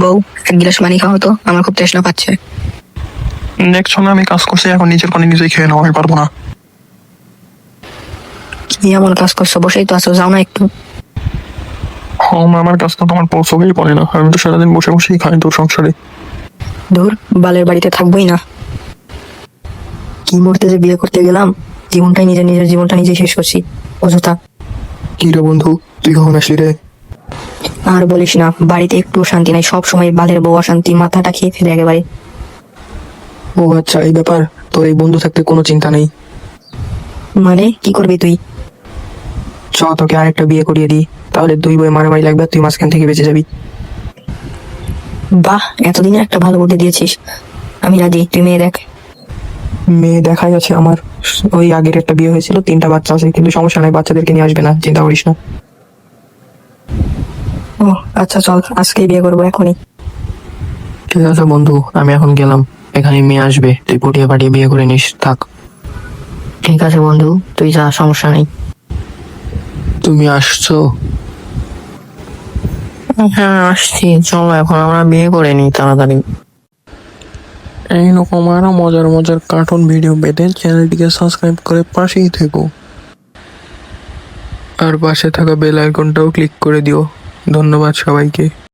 বউ এক গিলাস পানি খাওয়া তো আমার খুব তৃষ্ণা পাচ্ছে। দেখছ না আমি কাজ করছি এখন নিজের পানি নিজেই খেয়ে নাও আমি পারব না। কি এমন কাজ করছ? বসেই তো আছো যাও না একটু। হম আমার কাজ তো তোমার পৌঁছবেই পড়ে না আমি তো সারাদিন বসে বসেই খাই তোর সংসারে। দূর বালের বাড়িতে থাকবোই না। কি মুহূর্তে যে বিয়ে করতে গেলাম জীবনটাই নিজের নিজের জীবনটা নিজে শেষ করছি। অযথা। কি রে বন্ধু তুই কখন আসলি রে? আর বলিস না বাড়িতে একটু শান্তি নাই সব সময় বালের বউ অশান্তি মাথাটা খেয়ে ফেলে একেবারে। ও আচ্ছা এই ব্যাপার তোর এই বন্ধু থাকতে কোনো চিন্তা নেই? মানে কি করবি তুই? চ তোকে আরেকটা বিয়ে করিয়ে দিই তাহলে দুই বই মারামারি লাগবে তুই মাঝখান থেকে বেঁচে যাবি। বাহ এতদিনে একটা ভালো বুদ্ধি দিয়েছিস। আমি রাজি তুই মেয়ে দেখ। মেয়ে দেখাই আছে আমার। ওই আগের একটা বিয়ে হয়েছিল তিনটা বাচ্চা আছে কিন্তু সমস্যা নাই বাচ্চাদেরকে নিয়ে আসবে না চিন্তা করিস না। ও আচ্ছা চল আজকেই বিয়ে করব এখনই। ঠিক আছে বন্ধু আমি এখন গেলাম। এখানে মেয়ে আসবে তুই পটিয়ে পাঠিয়ে বিয়ে করে নিস থাক। ঠিক আছে বন্ধু তুই যা সমস্যা নেই। তুমি আসছো? হ্যাঁ আসছি চলো এখন আমরা বিয়ে করে নিই তাড়াতাড়ি। এইরকম আরও মজার মজার কার্টুন ভিডিও পেতে চ্যানেলটিকে সাবস্ক্রাইব করে পাশেই থেকো। আর পাশে থাকা বেল আইকনটাও ক্লিক করে দিও। ধন্যবাদ সবাইকে।